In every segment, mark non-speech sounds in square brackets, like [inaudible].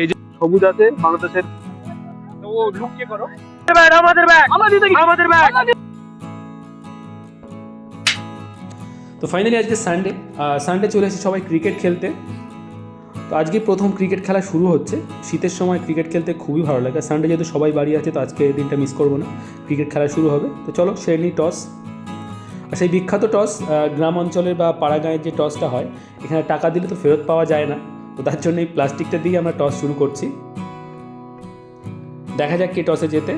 এই যে সবুজ আছে বাংলাদেশের ও লুকিয়ে করো। ব্যাট আমাদের ব্যাট আমাদের আমাদের ব্যাট তো ফাইনালি আজকে সানডে সানডে চলে এসেছে সবাই ক্রিকেট খেলতে। তো আজকে প্রথম ক্রিকেট খেলা শুরু হচ্ছে। শীতের সময় ক্রিকেট খেলতে খুবই ভালো লাগে। সানডে যেহেতু সবাই বাড়ি আছে তো আজকে এই দিনটা মিস করব না। ক্রিকেট খেলা শুরু হবে। তো চলো সে নিই টস আর সেই বিখ্যাত টস গ্রাম অঞ্চলের বা পাড়া গাঁয়ের যে টসটা হয় এখানে টাকা দিলে তো ফেরত পাওয়া যায় না। তো তার জন্য এই প্লাস্টিকটা দিয়ে আমরা টস শুরু করছি। দেখা যাক কে টসে যেতে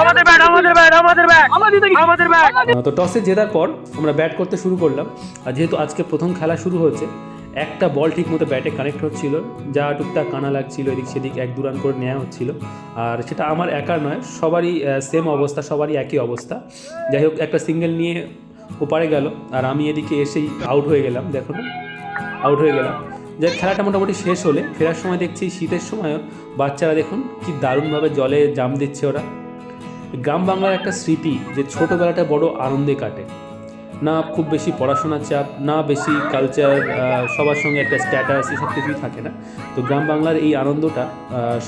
আমাদের ব্যাট আমাদের ব্যাট আমাদের ব্যাট আমাদের আমাদের ব্যাট। তো টসে জেতার পর আমরা ব্যাট করতে শুরু করলাম। আর যেহেতু আজকে প্রথম খেলা শুরু হচ্ছে একটা বল ঠিক মতো ব্যাটে কানেক্ট হচ্ছিল। যা টুকটাক কানা লাগছিল এদিক সেদিক এক দু রান করে নেওয়া হচ্ছিল। আর সেটা আমার একার নয় সবারই সেম অবস্থা সবারই একই অবস্থা। যাই হোক একটা সিঙ্গেল নিয়ে ওপারে গেল, আর আমি এদিকে এসেই আউট হয়ে গেলাম, দেখো না আউট হয়ে গেলাম। যে খেলাটা মোটামুটি শেষ হলে ফেরার সময় দেখছি শীতের সময়ও বাচ্চারা দেখুন কি দারুণভাবে জলে জাম দিচ্ছে ওরা। গ্রাম বাংলার একটা স্মৃতি যে ছোটোবেলাটা বড় আনন্দে কাটে। না খুব বেশি পড়াশোনার চাপ, না বেশি কালচার সবার সঙ্গে একটা স্ট্যাটাস এসব কিছুই থাকে না। তো গ্রাম বাংলার এই আনন্দটা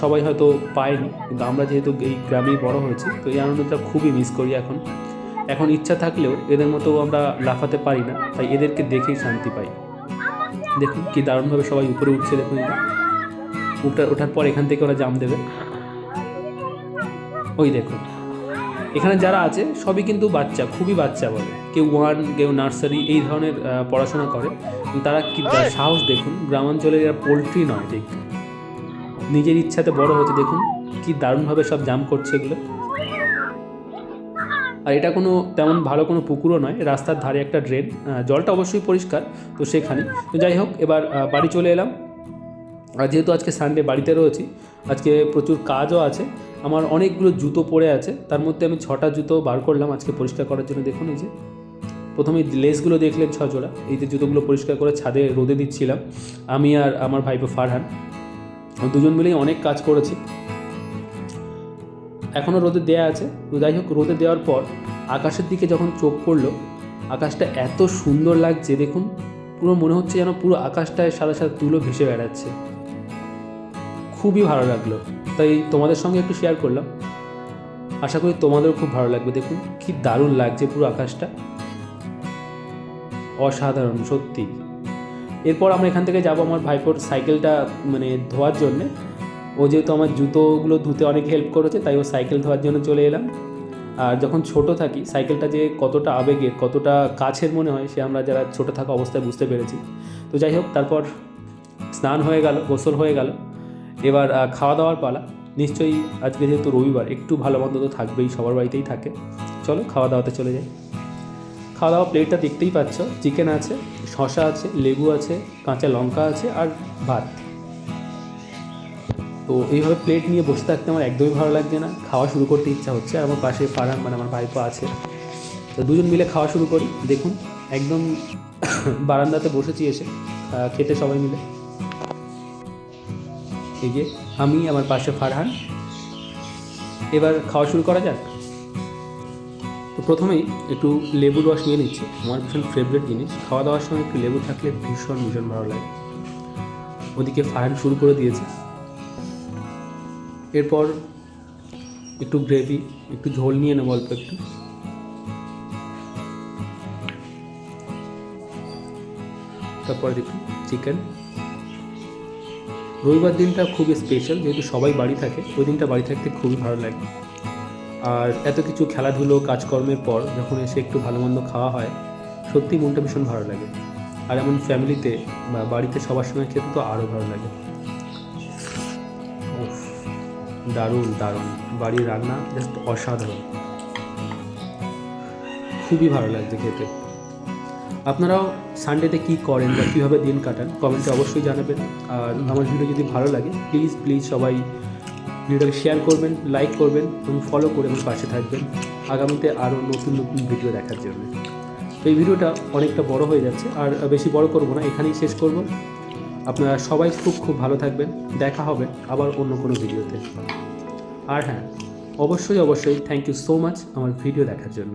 সবাই হয়তো পায়নি, কিন্তু আমরা যেহেতু এই গ্রামেই বড় হয়েছি, তো এই আনন্দটা খুবই মিস করি এখন। এখন ইচ্ছা থাকলেও এদের মতো আমরা লাফাতে পারি না তাই এদেরকে দেখেই শান্তি পাই। দেখুন কি দারুণভাবে সবাই উপরে উঠছে দেখুন। উঠার ওঠার পর এখান থেকে ওরা জাম দেবে। ওই দেখুন। এখানে যারা আছে সবই কিন্তু বাচ্চা খুবই বাচ্চা বলে। কেউ ওয়ান কেউ নার্সারি এই ধরনের পড়াশোনা করে। তারা কি সাহস দেখুন গ্রামাঞ্চলে এরা পোলট্রি নয় ঠিক। নিজের ইচ্ছাতে বড় হচ্ছে দেখুন কি দারুণভাবে সব জাম করছে এগুলো। আর এটা কোনো তেমন ভালো কোনো পুকুরও নয়, রাস্তার ধারে একটা ড্রেন জলটা অবশ্যই পরিষ্কার, তো সেখানে। তো যাই হোক, এবার বাড়ি চলে এলাম। আর যেহেতু আজকে সানডে বাড়িতে রয়েছি, আজকে প্রচুর কাজও আছে, আমার অনেকগুলো জুতো পড়ে আছে, তার মধ্যে আমি ছটা জুতো বার করলাম আজকে পরিষ্কার করার জন্য। দেখুন এই যে, প্রথমে লেসগুলো দেখলেন ছ জোড়া, এই যে জুতোগুলো পরিষ্কার করে ছাদে রোদে দিচ্ছিলাম, আমি আর আমার ভাইপো ফারহান, দুজন মিলেই অনেক কাজ করেছি। এখনও রোদে দেয়া আছে। তো যাই হোক, রোদে দেওয়ার পর আকাশের দিকে যখন চোখ পড়ল, আকাশটা এত সুন্দর লাগছে, দেখুন, পুরো মনে হচ্ছে যেন পুরো আকাশটায় সাদা সাদা তুলো ভেসে বেড়াচ্ছে। খুবই ভালো লাগল। তাই তোমাদের সঙ্গে একটু শেয়ার করলাম। আশা করি তোমাদেরও খুব ভালো লাগবে। দেখুন, কি দারুণ লাগছে পুরো আকাশটা। অসাধারণ, সত্যি। এরপর আমরা এখান থেকে যাব আমার ভাইপোর সাইকেলটা মানে ধোয়ার জন্যে। ও যেহেতু আমার জুতোগুলো ধুতে অনেক হেল্প করেছে, তাই ও সাইকেল ধোয়ার জন্য চলে এলাম। আর যখন ছোট থাকি সাইকেলটা যে কতটা আবেগের, কতটা কাছের মনে হয়, সে আমরা যারা ছোট থাকা অবস্থায় বুঝতে পেরেছি। তো যাই হোক, তারপর স্নান হয়ে গেল, গোসল হয়ে গেল। এবার খাওয়া দাওয়ার পালা। নিশ্চয়ই আজকে যেহেতু রবিবার, একটু ভালো মন্দ তো থাকবেই, সবার বাড়িতেই থাকে। চলো খাওয়া দাওয়াতে চলে যাই। খাওয়া দাওয়া প্লেটটা দেখতেই পাচ্ছ। চিকেন আছে শশা আছে, লেবু আছে, কাঁচা লঙ্কা আছে, আর ভাত। তো এইভাবে প্লেট নিয়ে বসে থাকতে আমার একদমই ভালো লাগছে না। খাওয়া শুরু করতে ইচ্ছা হচ্ছে, আর আমার পাশে ফারান মানে আমার ভাইপো আছে। তো দুজন মিলে খাওয়া শুরু করি। দেখুন, একদম [coughs] বারান্দাতে বসেছি এসে। খেতে সবাই মিলে। এই যে আমি, আমার পাশে ফারহান। এবার খাওয়া শুরু করা যাক। তো প্রথমেই একটু লেবুর রস নিয়ে নিচ্ছি। আমার ভীষণ ফেভারিট জিনিস। খাওয়া দাওয়ার সময় একটু লেবু থাকলে ভীষণ ভীষণ ভালো লাগে। ওদিকে ফারহান শুরু করে দিয়েছে। এরপর একটু গ্রেভি একটু ঝোল নিয়ে নেব অল্প একটু। তারপরে দেখুন চিকেন রবিবার দিনটা খুবই স্পেশাল যেহেতু সবাই বাড়ি থাকে, ওই দিনটা বাড়ি থাকতে খুবই ভালো লাগে। আর এত কিছু খেলাধুলো, কাজকর্মের পর যখন এসে একটু ভালো মন্দ খাওয়া হয় সত্যি মনটা ভীষণ ভালো লাগে। আর এমন ফ্যামিলিতে বা বাড়িতে সবার সঙ্গে খেতে তো আরও ভালো লাগে। দারুণ দারুণ। বাড়ির রান্না জাস্ট অসাধারণ। খুবই ভালো লাগছে খেতে। আপনারাও সানডেতে কী করেন বা কীভাবে দিন কাটান, কমেন্টে অবশ্যই জানাবেন। আর আমার ভিডিও যদি ভালো লাগে প্লিজ প্লিজ সবাই ভিডিওটাকে শেয়ার করবেন লাইক করবেন এবং ফলো করে আমার পাশে থাকবেন। আগামীতে আরও নতুন নতুন ভিডিও দেখার জন্য। তো এই ভিডিওটা অনেকটা বড় হয়ে যাচ্ছে, আর বেশি বড় করব না, এখানেই শেষ করব। আপনারা সবাই খুব খুব ভালো থাকবেন। দেখা হবে আবার অন্য কোনো ভিডিওতে। আর হ্যাঁ অবশ্যই অবশ্যই থ্যাংক ইউ সো মাচ আমার ভিডিও দেখার জন্য।